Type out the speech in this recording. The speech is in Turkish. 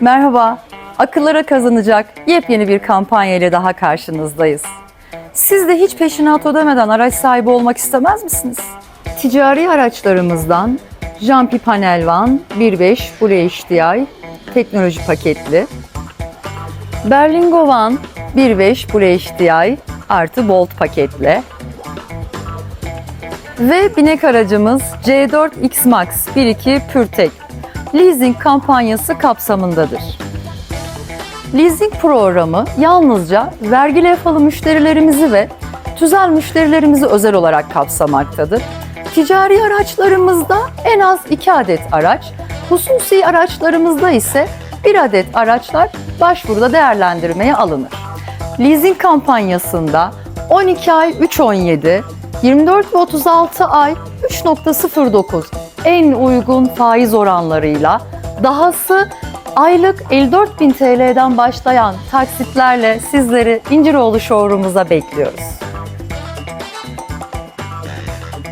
Merhaba, akıllara kazanacak yepyeni bir kampanya ile daha karşınızdayız. Siz de hiç peşinat ödemeden araç sahibi olmak istemez misiniz? Ticari araçlarımızdan Jumpy Panel Van 1.5 Full HDI teknoloji paketli, Berlingo Van 1.5 Full HDI artı Bolt paketle ve binek aracımız C4 X Max 1.2 PureTech leasing kampanyası kapsamındadır. Leasing programı yalnızca vergi levhalı müşterilerimizi ve tüzel müşterilerimizi özel olarak kapsamaktadır. Ticari araçlarımızda en az 2 adet araç, hususi araçlarımızda ise 1 adet araçlar başvuruda değerlendirmeye alınır. Leasing kampanyasında 12 ay 3.17, 24 ve 36 ay 3.09 en uygun faiz oranlarıyla dahası aylık 54.000 TL'den başlayan taksitlerle sizleri İnciroğlu Showroom'uza bekliyoruz.